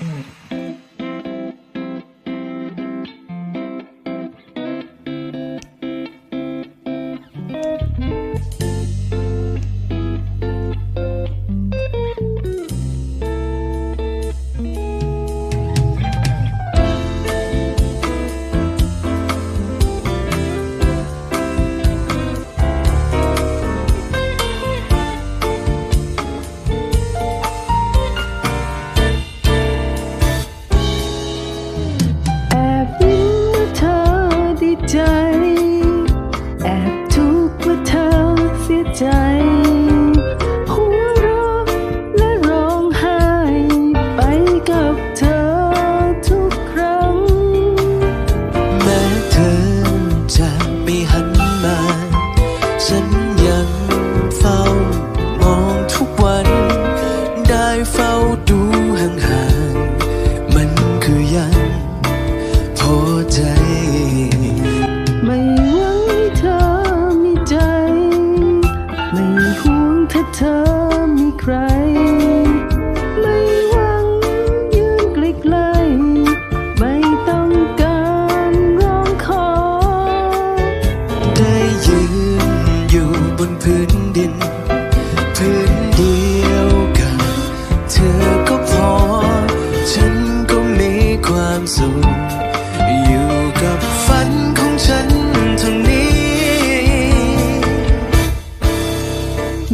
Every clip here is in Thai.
嗯。 ความสุขอยู่กับฝันของฉันท่านี้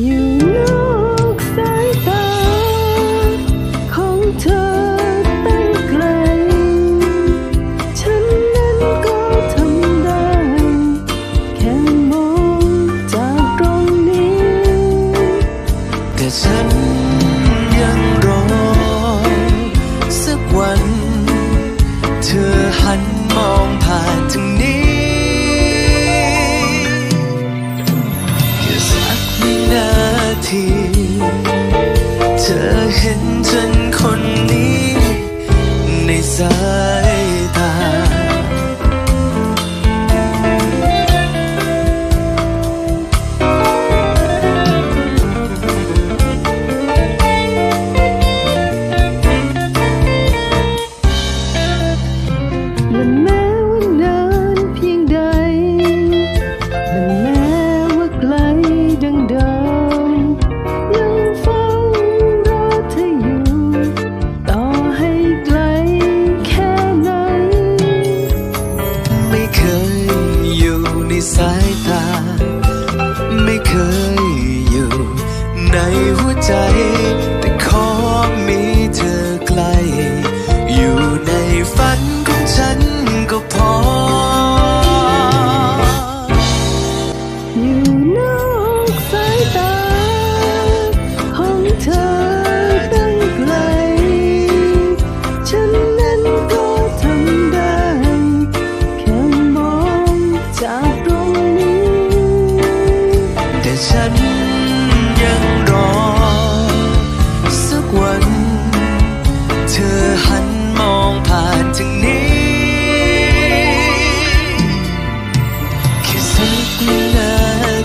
อยู่นอกสายตาของเธอตั้งไกล ฉันนั้นก็ทำได้ แค่มองจากตรงนี้ แต่ฉัน เธอหันมองผ่านทางนี้แค่สักวินาที เธอเห็นเธอ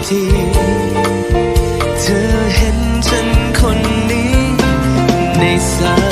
ที เธอเห็นฉันคนนี้ในสาย